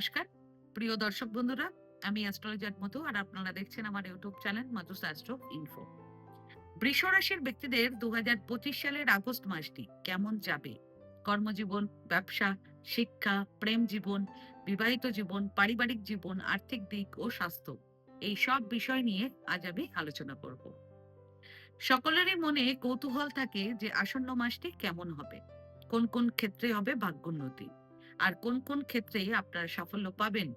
নমস্কার। প্রিয় দর্শক বন্ধুরা, আমি অ্যাস্ট্রোলজার মধু আর আপনারা দেখছেন আমার YouTube channel Madhus astro info. বৃষ রাশির ব্যক্তিদের দু সালের আগস্ট মাসটি কেমন যাবে? কর্মজীবন, ব্যবসা, শিক্ষা, প্রেম জীবন, বিবাহিত জীবন, পারিবারিক জীবন, আর্থিক দিক ও স্বাস্থ্য, এই সব বিষয় নিয়ে আজ আমি আলোচনা করব। সকলেরই মনে কৌতূহল থাকে যে আসন্ন মাসটি কেমন হবে? কোন কোন ক্ষেত্রে হবে ভাগ্যোন্নতি? আর কোন কোন ক্ষেত্রে আপনারা সাফল্য পাবেন,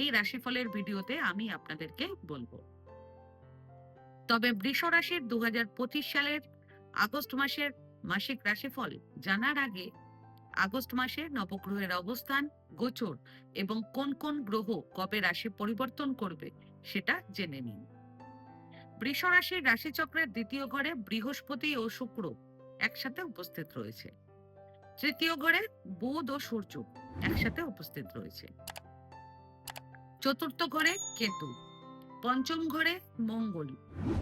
এই রাশিফলের ভিডিওতে আমি আপনাদেরকে বলব। তবে বৃষ রাশির দু সালের আগস্ট মাসের মাসিক রাশিফল জানার আগে আগস্ট মাসে নবগ্রহের অবস্থান গোচর এবং কোন কোন গ্রহ কবে রাশি পরিবর্তন করবে সেটা জেনে নিন। বৃষ রাশির রাশিচক্রের দ্বিতীয় ঘরে বৃহস্পতি ও শুক্র একসাথে উপস্থিত রয়েছে। তৃতীয় ঘরে বুধ ও সূর্য একসাথে উপস্থিত রয়েছে। চতুর্থ ঘরে কেতু, পঞ্চম ঘরে মঙ্গল,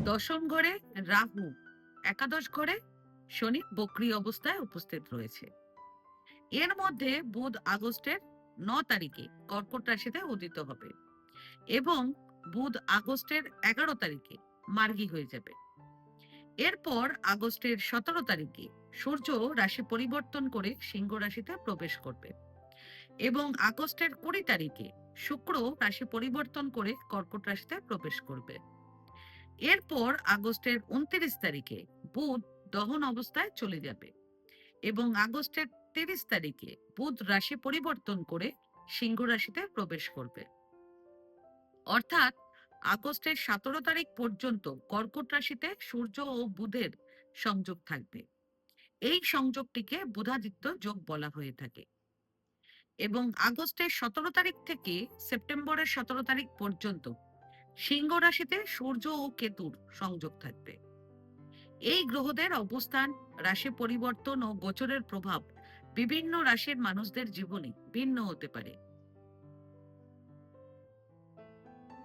দশম ঘরে রাহু, একাদশ ঘরে শনি বক্রি অবস্থায় উপস্থিত রয়েছে। এর মধ্যে বুধ আগস্টের ন তারিখে কর্কট রাশিতে উদিত হবে এবং বুধ আগস্টের এগারো তারিখে মার্গী হয়ে যাবে। এরপর আগস্টের সতেরো তারিখে সূর্য রাশি পরিবর্তন করে সিংহ রাশিতে প্রবেশ করবে এবং আগস্টের কুড়ি তারিখে শুক্র রাশি পরিবর্তন করে কর্কট রাশিতে প্রবেশ করবে। এরপর আগস্টের উনত্রিশ তারিখে বুধ দহন অবস্থায় চলে যাবে এবং আগস্টের তিরিশ তারিখে বুধ রাশি পরিবর্তন করে সিংহ রাশিতে প্রবেশ করবে। অর্থাৎ আগস্টের সতেরো তারিখ পর্যন্ত কর্কট রাশিতে সূর্য ও বুধের সংযোগ থাকবে। এই সংযোগটিকে বুধাদিত্য যোগ বলা হয়ে থাকে। এবং আগস্টের সতেরো তারিখ থেকে সেপ্টেম্বরের সতেরো তারিখ পর্যন্ত সিংহ রাশিতে সূর্য ও কেতুর সংযোগ থাকবে। এই গ্রহদের অবস্থান, রাশি পরিবর্তন ও গোচরের প্রভাব বিভিন্ন রাশির মানুষদের জীবনে ভিন্ন হতে পারে।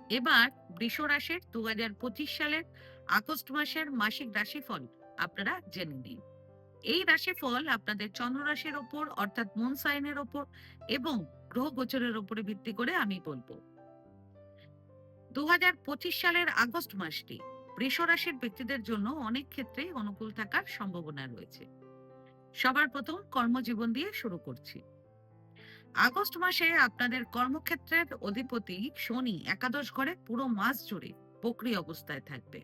এবার বৃষ রাশির দু সালের আগস্ট মাসের মাসিক রাশিফল আপনারা জেনে নিন। এই রাশিফল আপনাদের চন্দ্র রাশির ওপর, অর্থাৎ মুন সাইনের ওপর এবং গ্রহ গোচরের উপরে ভিত্তি করে আমি বলব। দু হাজার পঁচিশ সালের আগস্ট মাসটি বৃষ রাশির ব্যক্তিদের জন্য অনেক ক্ষেত্রেই অনুকূল থাকার সম্ভাবনা রয়েছে। সবার প্রথম কর্মজীবন দিয়ে শুরু করছি। আগস্ট মাসে আপনাদের কর্মক্ষেত্রের অধিপতি শনি একাদশ ঘরে পুরো মাস জুড়ে বকরি অবস্থায় থাকবে।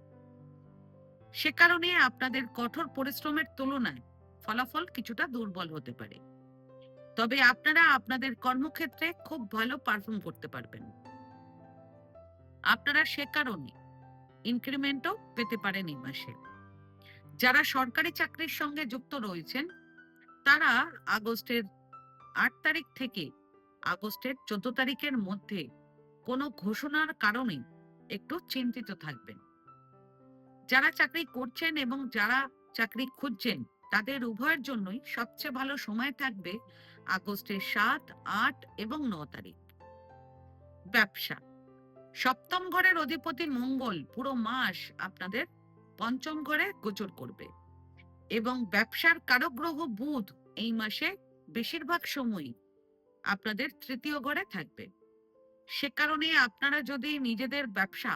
সে কারণে আপনাদের কঠোর পরিশ্রমের তুলনায় ফলাফল কিছুটা দুর্বল হতে পারে। তবে আপনারা আপনাদের কর্মক্ষেত্রে খুব ভালো পারফর্ম করতে পারবেন। আপনারা সে কারণে ইনক্রিমেন্টও পেতে পারেন এই মাসে। যারা সরকারি চাকরির সঙ্গে যুক্ত রয়েছেন, তারা আগস্টের আট তারিখ থেকে আগস্টের চোদ্দ তারিখের মধ্যে কোনো ঘোষণার কারণে একটু চিন্তিত থাকবেন। যারা চাকরি করছেন এবং যারা চাকরি খুঁজছেন, তাদের উভয়ের জন্যই সবচেয়ে ভালো সময় থাকবে আগস্টের সাত, আট এবং ন তারিখ। ব্যবসা। সপ্তম ঘরের অধিপতি মঙ্গল পুরো মাস আপনাদের পঞ্চম ঘরে গোচর করবে এবং ব্যবসার কারক গ্রহ বুধ এই মাসে বেশিরভাগ সময়ই আপনাদের তৃতীয় ঘরে থাকবে। সে কারণে আপনারা যদি নিজেদের ব্যবসা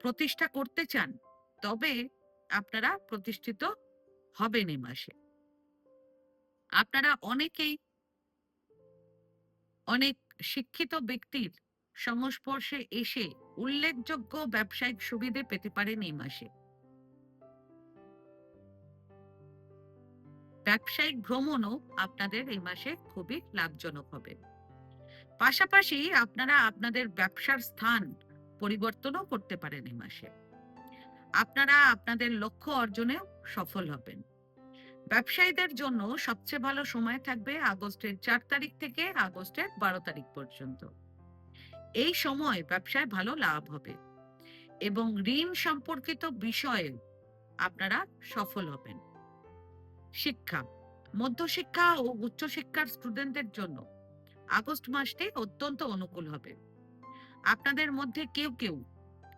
প্রতিষ্ঠা করতে চান, তবে আপনারা প্রতিষ্ঠিত হবেন এই মাসে। আপনারা অনেকেই অনেক শিক্ষিত ব্যক্তির সংস্পর্শে এসে উল্লেখযোগ্য ব্যবসায়িক সুবিধে পেতে পারেন এই মাসে। ব্যবসায়িক ভ্রমণও আপনাদের এই মাসে খুবই লাভজনক হবে। পাশাপাশি আপনারা আপনাদের ব্যবসার স্থান পরিবর্তনও করতে পারেন এই মাসে। আপনারা আপনাদের লক্ষ্য অর্জনেও সফল হবেন। ব্যবসায়ীদের জন্য সবচেয়ে ভালো সময় থাকবে আগস্টের চার তারিখ থেকে আগস্টের বারো তারিখ পর্যন্ত। এই সময় ব্যবসায় ভালো লাভ হবে এবং ঋণ সম্পর্কিত বিষয়ে আপনারা সফল হবেন। শিক্ষা মধ্যশিক্ষা ও উচ্চশিক্ষার স্টুডেন্টদের জন্য আগস্ট মাসটি অত্যন্ত অনুকূল হবে। আপনাদের মধ্যে কেউ কেউ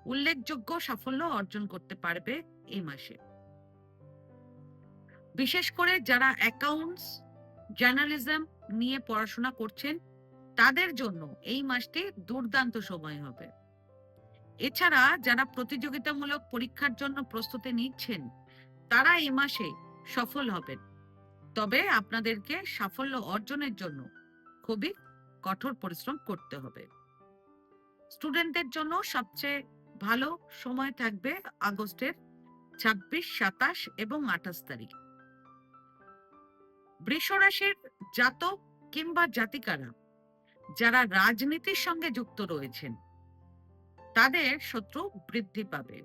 উল্লেখযোগ্য সাফল্য অর্জন করতে পারবে এই মাসে। বিশেষ করে যারা অ্যাকাউন্টস জার্নালিজম নিয়ে পড়াশোনা করছেন, তাদের জন্য এই মাসটি দুর্দান্ত সময় হবে। এছাড়া যারা প্রতিযোগিতামূলক পরীক্ষার জন্য প্রস্তুতি নিচ্ছেন, তারা এই মাসে সফল হবেন। তবে আপনাদেরকে সাফল্য অর্জনের জন্য খুবই কঠোর পরিশ্রম করতে হবে। স্টুডেন্টদের জন্য সবচেয়ে ভালো সময় থাকবে আগস্টের ছাব্বিশ, সাতাশ এবং আঠাশ তারিখ। বৃষরাশির জাতক কিংবা জাতিকারা যারা রাজনীতির সঙ্গে যুক্ত রয়েছেন, তাদের শত্রু বৃদ্ধি পাবে।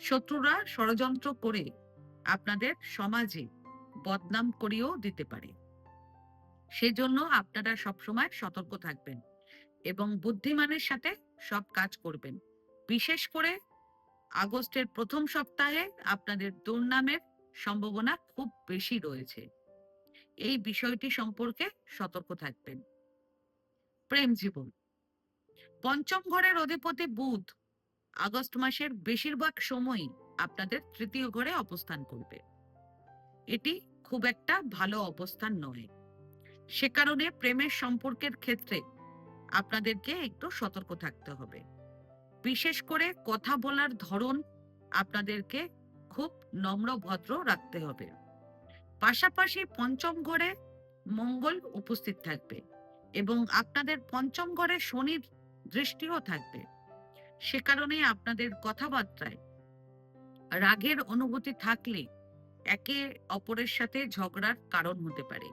শত্রুরা ষড়যন্ত্র করে আপনাদের সমাজে বদনাম করিয়েও দিতে পারে। সেজন্য আপনারা সবসময় সতর্ক থাকবেন এবং বুদ্ধিমানের সাথে সব কাজ করবেন। বিশেষ করে আগস্টের প্রথম সপ্তাহে আপনাদের দুর্নামের সম্ভাবনা খুব বেশি রয়েছে। এই বিষয়টি সম্পর্কে সতর্ক থাকবেন। প্রেম জীবন। পঞ্চম ঘরের অধিপতি বুধ আগস্ট মাসের বেশিরভাগ সময়ই আপনাদের তৃতীয় ঘরে অবস্থান করবে। এটি খুব একটা ভালো অবস্থান নয়। সে কারণে প্রেমের সম্পর্কের ক্ষেত্রে আপনাদেরকে একটু সতর্ক থাকতে হবে। বিশেষ করে কথা বলার ধরন আপনাদেরকে খুব নম্র ভদ্র রাখতে হবে। পাশাপাশি পঞ্চম ঘরে মঙ্গল উপস্থিত থাকবে এবং আপনাদের পঞ্চম ঘরে শনির দৃষ্টিও থাকবে। সে কারণে আপনাদের কথাবার্তায় রাগের অনুভূতি থাকলে একে অপরের সাথে ঝগড়ার কারণ হতে পারে।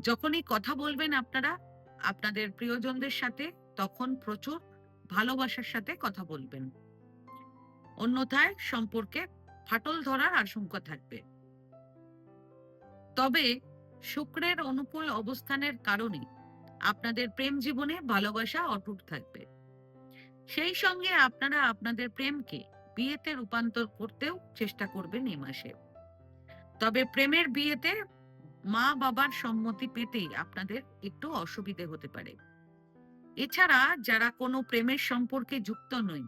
যখনই কথা বলবেন আপনারা, আপনাদের প্রিয়জনদের সাথে, তখন প্রচুর ভালোবাসার সাথে কথা বলবেন। অন্যথায় সম্পর্কে ফাটল ধরার আশঙ্কা থাকবে। তবে শুক্রের অনুকূল অবস্থানের কারণে আপনাদের প্রেম জীবনে ভালোবাসা অটুট থাকবে। সেই সঙ্গে আপনারা আপনাদের প্রেমকে বিয়েতে রূপান্তর করতেও চেষ্টা করবেন এই মাসে। তবে প্রেমের বিয়েতে মা বাবার সম্মতি পেতেই আপনাদের একটু অসুবিধে হতে পারে। এছাড়া যারা কোনো প্রেমের সম্পর্কে যুক্ত নয়,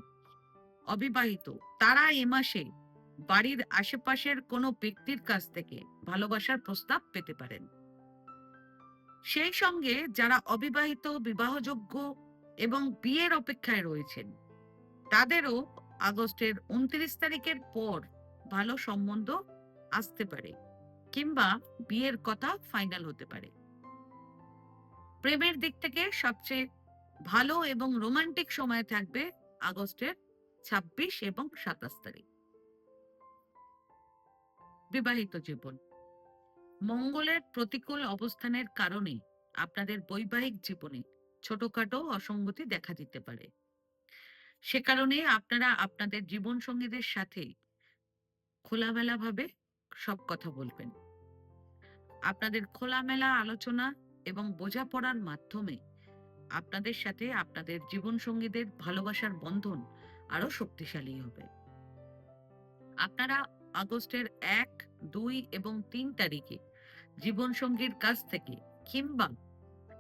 অবিবাহিত, তারা এ মাসে বাড়ির আশেপাশের কোনো ব্যক্তির কাছ থেকে ভালোবাসার প্রস্তাব পেতে পারেন। সেই সঙ্গে যারা অবিবাহিত, বিবাহযোগ্য এবং বিয়ের অপেক্ষায় রয়েছেন, তাদেরও আগস্টের উনত্রিশ তারিখের পর ভালো সম্বন্ধ আসতে পারে কিংবা বিয়ের কথা ফাইনাল হতে পারে। প্রেমের দিক থেকে সবচেয়ে ভালো এবং রোমান্টিক সময় থাকবে আগস্টের ছাব্বিশ এবং সাতাশ তারিখ। বিবাহিত জীবন। মঙ্গলের প্রতিকূল অবস্থানের কারণে আপনাদের বৈবাহিক জীবনে ছোটখাটো অসঙ্গতি দেখা দিতে পারে। সে কারণে আপনারা আপনাদের জীবন সঙ্গীদের সাথে খোলামেলা ভাবে সব কথা বলবেন। আপনাদের খোলামেলা আলোচনা এবং বোঝাপড়ার মাধ্যমে আপনাদের সাথে আপনাদের জীবন সঙ্গীদের ভালোবাসার বন্ধন আরও শক্তিশালী হবে। আপনারা আগস্টের এক, দুই এবং তিন তারিখে জীবন সঙ্গীর কাছ থেকে কিংবা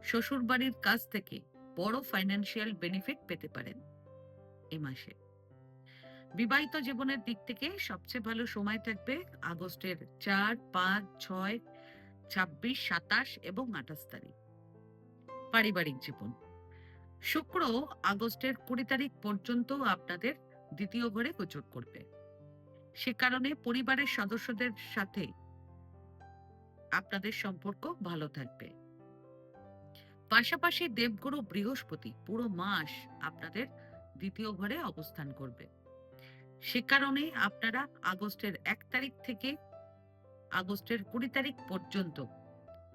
শ্বশুর বাড়ির কাছ থেকে বড় ফাইন্যান্সিয়াল বেনিফিট পেতে পারেন। এ মাসে। বিবাহিত জীবনের দিক থেকে সবচেয়ে ভালো সময় থাকবে আগস্টের চার, পাঁচ, ছয়, ছাব্বিশ, সাতাশ এবং আঠাশ তারিখ। পারিবারিক জীবন। শুক্র আগস্টের কুড়ি তারিখ পর্যন্ত আপনাদের দ্বিতীয় ঘরে গোচর করবে। সে কারণে পরিবারের সদস্যদের সাথে আপনাদের সম্পর্ক ভালো থাকবে। পাশাপাশি দেবগুরু বৃহস্পতি পুরো মাস আপনাদের দ্বিতীয় ঘরে অবস্থান করবে। সে কারণে আপনারা আগস্টের এক তারিখ থেকে আগস্টের কুড়ি তারিখ পর্যন্ত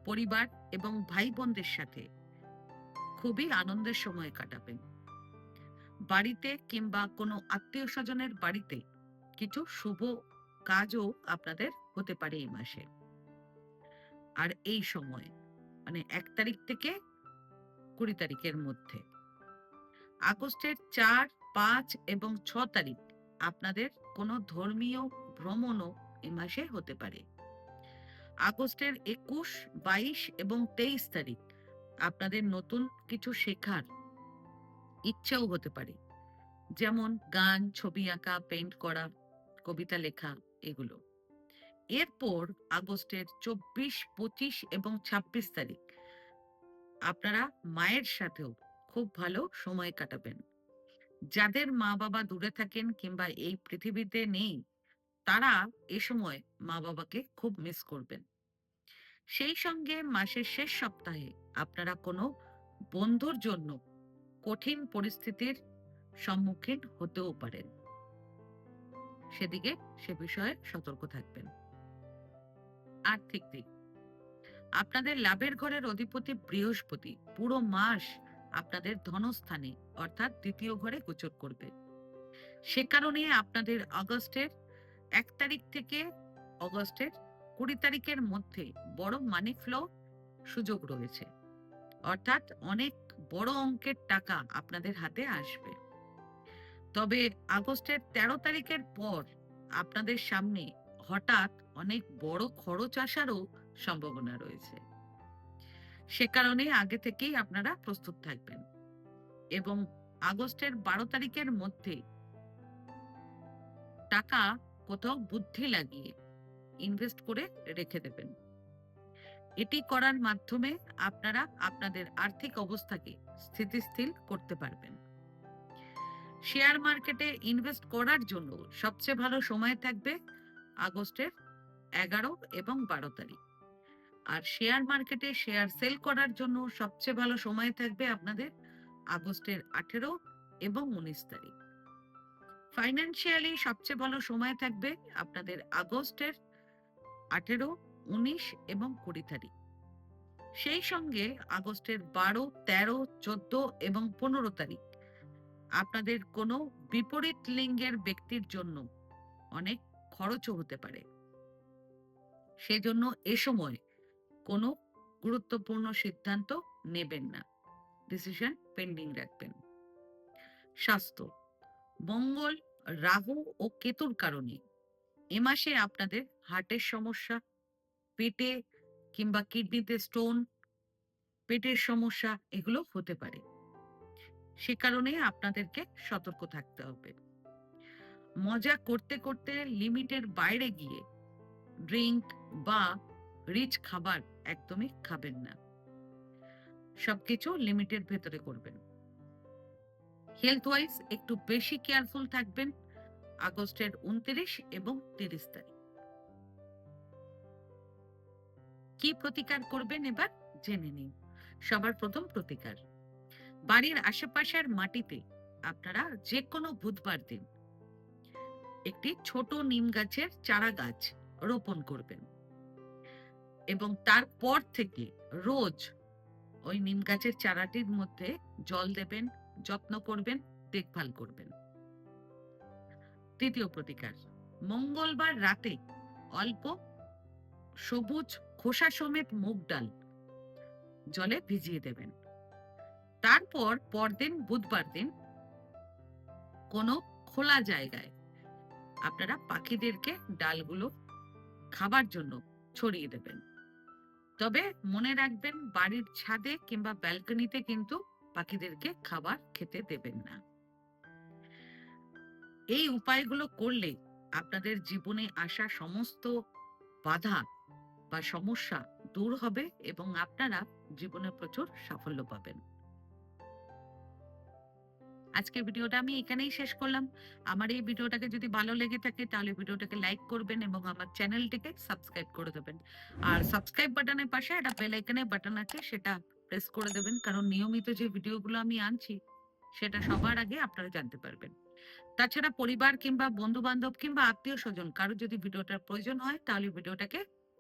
পরিবার এবং ভাই বোনদের সাথে খুবই আনন্দের সময় কাটাবেন। বাড়িতে কিংবা কোনো আত্মীয় স্বজনের বাড়িতে কিছু শুভ কাজও আপনাদের হতে পারে এই মাসে। আর এই সময় মানে এক তারিখ থেকে কুড়ি তারিখের মধ্যে। আগস্টের চার, পাঁচ এবং ছ তারিখ আপনাদের কোনো ধর্মীয় ভ্রমণও এ মাসে হতে পারে। আগস্টের একুশ, বাইশ এবং তেইশ তারিখ আপনাদের নতুন কিছু শেখার ইচ্ছাও হতে পারে। যেমন গান, ছবি আঁকা পেন্ট করা, কবিতা লেখা এগুলো। এরপর আগস্টের চব্বিশ, পঁচিশ এবং ছাব্বিশ তারিখ আপনারা মায়ের সাথেও খুব ভালো সময় কাটাবেন। যাদের মা বাবা দূরে থাকেন কিংবা এই পৃথিবীতে নেই, তারা এ সময় মা বাবাকে খুব মিস করবেন। সেই সঙ্গে মাসের শেষ সপ্তাহে আপনারা কোনো বন্ধুর জন্য কঠিন পরিস্থিতির সম্মুখীন হতেও পারেন। সেদিকে সে বিষয়ে সতর্ক থাকবেন। আর্থিক দিক। আপনাদের লাভের ঘরের অধিপতি বৃহস্পতি, পুরো মাস আপনাদের ধনস্থানে, অর্থাৎ দ্বিতীয় ঘরে গোচর করবে। সে কারণে আপনাদের আগস্টের এক তারিখ থেকে অগস্টের কুড়ি তারিখের মধ্যে বড় মানি ফ্লো সুযোগ রয়েছে। অর্থাৎ অনেক বড় অঙ্কের টাকা আপনাদের হাতে আসবে। তবে আগস্টের তেরো তারিখের পর আপনাদের সামনে হঠাৎ অনেক বড় খরচ আসারও সম্ভাবনা রয়েছে। সে কারণে আগে থেকেই আপনারা প্রস্তুত থাকবেন। এবং আগস্টের বারো তারিখের মধ্যে টাকা কোথাও বুদ্ধি লাগিয়ে ইনভেস্ট করে রেখে দেবেন। এটি করার মাধ্যমে আপনারা আপনাদের আর্থিক অবস্থাকে স্থিতিশীল করতে পারবেন। শেয়ার মার্কেটে ইনভেস্ট করার জন্য সবচেয়ে ভালো সময় থাকবে আগস্টের এগারো এবং বারো তারিখ। আর শেয়ার মার্কেটে শেয়ার সেল করার জন্য সবচেয়ে ভালো সময় থাকবে আপনাদের আগস্টের আঠেরো এবং উনিশ তারিখ। ফাইন্যান্সিয়ালি সবচেয়ে ভালো সময় থাকবে আপনাদের আগস্টের আঠেরো, উনিশ এবং কুড়ি তারিখ। সেই সঙ্গে আগস্টের বারো, তেরো, চোদ্দ এবং পনেরো তারিখ আপনাদের কোনো বিপরীত লিঙ্গের ব্যক্তির জন্য অনেক খরচও হতে পারে। সেজন্য এ সময় কোনো গুরুত্বপূর্ণ সিদ্ধান্ত নেবেন না। ডিসিশন পেন্ডিং রাখবেন। স্বাস্থ্য। মঙ্গল, রাহু ও কেতুর কারণে এ মাসে আপনাদের হার্টের সমস্যা, পেটে কিংবা কিডনিতে স্টোন পেটের সমস্যা এগুলো হতে পারে। সে কারণে আপনাদেরকে সতর্ক থাকতে হবে। মজা করতে করতে লিমিটের বাইরে গিয়ে ড্রিঙ্ক বা রিচ খাবার একদমই খাবেন না। সবকিছু লিমিটের ভেতরে করবেন। হেলথ ওয়াইজ একটু বেশি কেয়ারফুল থাকবেন আগস্টের উনত্রিশ এবং তিরিশ তারিখ। কি প্রতিকার করবেন এবার জেনে নিন। সবার প্রথম প্রতিকার, বাড়ির আশেপাশের মাটিতে আপনারা যে কোনো বুধবার দিন একটি ছোট নিম গাছের চারা গাছ রোপণ করবেন। এবং তারপর থেকে রোজ ওই নিম গাছের চারাটির মধ্যে জল দেবেন, যত্ন করবেন, দেখভাল করবেন। তৃতীয় প্রতিকার, মঙ্গলবার রাতে অল্প সবুজ খোসা সমেত মুগ ডাল জলে ভিজিয়ে দেবেন। তারপর পরদিন, বুধবার দিন কোনো খোলা জায়গায় আপনারা পাখিদেরকে ডালগুলো খাবার জন্য ছড়িয়ে দেবেন। তবে মনে রাখবেন, বাড়ির ছাদে কিংবা ব্যালকনিতে কিন্তু পাখিদেরকে খাবার খেতে দেবেন না। এই উপায়গুলো করলে আপনাদের জীবনে আসা সমস্ত বাধা বা সমস্যা দূর হবে এবং আপনারা জীবনে প্রচুর সাফল্য পাবেন। আজকের ভিডিওটা আমি এখানেই শেষ করলাম। আমার এই ভিডিওটাকে যদি ভালো লেগে থাকে, তাহলে ভিডিওটাকে লাইক করবেন এবং আমার চ্যানেলটিকে সাবস্ক্রাইব করে দেবেন। আর সাবস্ক্রাইব বাটনের পাশে একটা বেল আইকনের বাটন আছে, সেটা প্রেস করে দেবেন। কারণ নিয়মিত যে ভিডিওগুলো আমি আনছি, সেটা সবার আগে আপনারা জানতে পারবেন। তাছাড়া পরিবার কিংবা বন্ধু বান্ধব কিংবা আত্মীয় স্বজন কারও যদি ভিডিওটার প্রয়োজন হয়, তাহলে ভিডিওটাকে